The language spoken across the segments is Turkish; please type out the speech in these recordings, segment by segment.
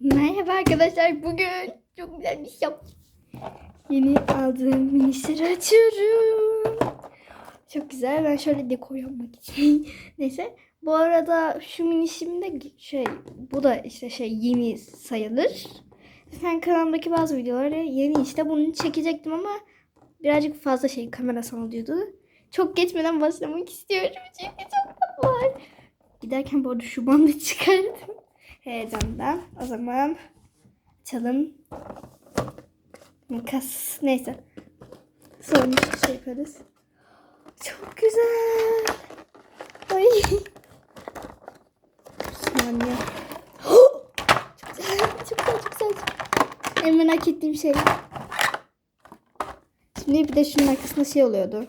Merhaba arkadaşlar. Bugün çok güzel bir şey. Yeni aldığım minisleri açıyorum. Çok güzel. Ben şöyle dekor yapmak için. Neyse. Bu arada şu minişimde şey bu da işte şey yeni sayılır. Sen kanalımdaki bazı videoları yeni işte bunu çekecektim ama birazcık fazla şey kamera sallıyordu. Çok geçmeden başlamak istiyorum çünkü çok tatlı var. Giderken bu arada şu bandı çıkardım heyecandan. O zaman açalım. Makas. Neyse. Sonra şey yaparız. Çok güzel. Ay. Saniye. çok güzel. Çok güzel. Çok güzel. En merak ettiğim şey. Şimdi bir de şunun arkasında şey oluyordu.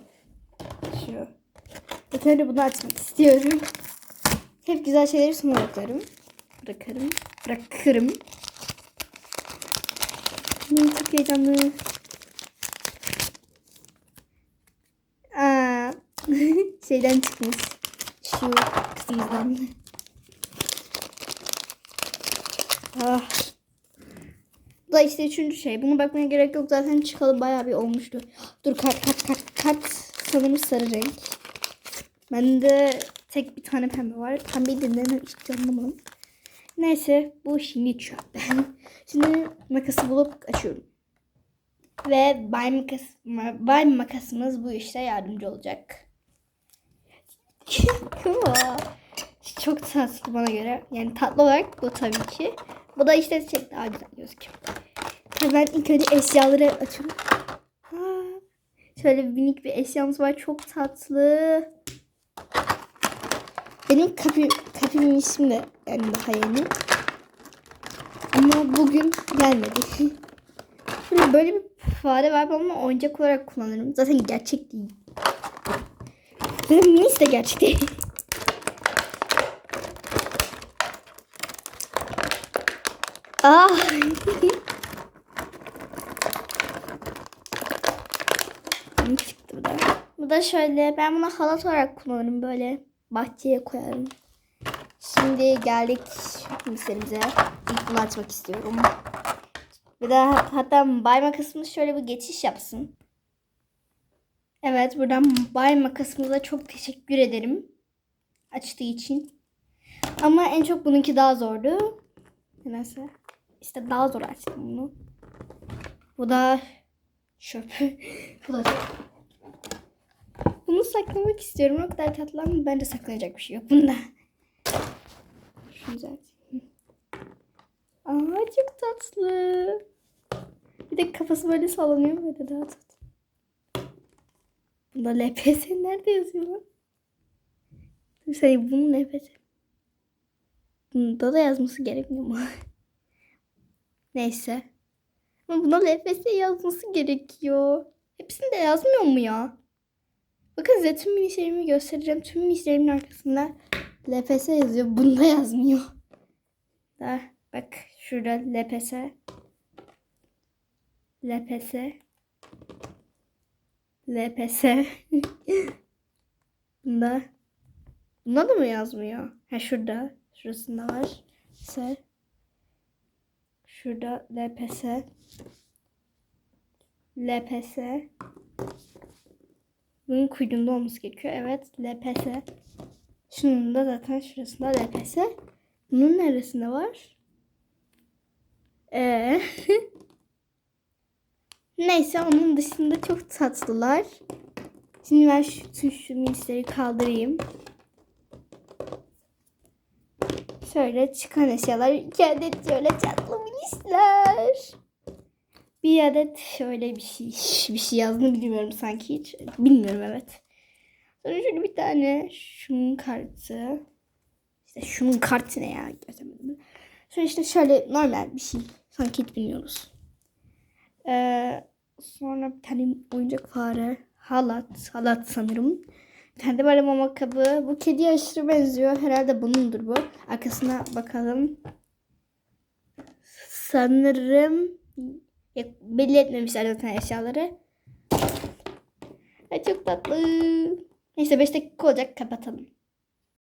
Şu. Zaten bunu açmak istiyorum. Hep güzel şeyleri sona bırakırım. Bırakırım. Ne çok heyecanlı. Aa, şeyden çıkmış. Şu kısmından. Ah. Bu da işte üçüncü şey. Bunu bakmaya gerek yok. Zaten çıkalı bayağı bir olmuştu. Dur kart kart kart kart. Sanırım sarı renk. Bende tek bir tane pembe var. Pembeyi de hiç anlamadım. Neyse bu şimdi çöp. şimdi makası bulup açıyorum. Ve bay, makas, bay makasımız bu işte yardımcı olacak. Çok tatlı bana göre. Yani tatlı olarak bu tabii ki. Bu da işte şey daha güzel gözüküyor. Hemen ilk önce eşyaları açıyorum. Şöyle minik bir eşyamız var. Çok tatlı. Benim kapı, kapımın ismi de yani daha yeni. Ama bugün gelmedi. Şimdi böyle bir fare var ama oyuncak olarak kullanırım. Zaten gerçek değil. Zaten minis de gerçek değil. Ah. Ne çıktı bu da? Bu da şöyle. Ben bunu halat olarak kullanırım böyle bahçeye koyarım. Şimdi geldik miserimize. İlk bunu açmak istiyorum. Bir de hatta bayma kısmı şöyle bir geçiş yapsın. Evet buradan bayma kısmına çok teşekkür ederim. Açtığı için. Ama en çok bununki daha zordu. Nedense. İşte daha zor açtım bunu. Bu da çöp. Bu da çöp. Bunu saklamak istiyorum. O kadar tatlı ama bence saklanacak bir şey yok bunda. Aa çok tatlı. Bir de kafası böyle sallanıyor böyle daha tatlı. Bunda LPS nerede yazıyor lan? Şey bunun LPS. Bunda da yazması gerekmiyor mu? Neyse. Ama buna LPS yazması gerekiyor. Hepsinde yazmıyor mu ya? Bakın size tüm minişlerimi göstereceğim. Tüm minişlerimin arkasında LPS yazıyor. Bunda yazmıyor. Da, bak şurada LPS. LPS. LPS. Bunda. Bunda da mı yazmıyor? Ha şurada. Şurasında var. S. Şurada LPS. LPS. Bunun kuyruğunda olması gerekiyor. Evet LPS. Şunun da zaten şurasında LPS. Bunun neresinde var? Ee. Neyse onun dışında çok tatlılar. Şimdi ben şu, şu minisleri kaldırayım. Şöyle çıkan eşyalar. iki adet şöyle tatlı minisler. Bir adet şöyle bir şey bir şey yazdığını bilmiyorum sanki hiç. Bilmiyorum evet. Sonra şöyle bir tane şunun kartı. İşte şunun kartı ne ya? Göremedim. Sonra işte şöyle normal bir şey. Sanki hiç bilmiyoruz. Ee, sonra bir tane oyuncak fare. Halat. Halat sanırım. Bir tane de böyle mama kabı. Bu kediye aşırı benziyor. Herhalde bunundur bu. Arkasına bakalım. Sanırım belli etmemişler zaten eşyaları. Ay çok tatlı. Neyse 5 dakika olacak kapatalım.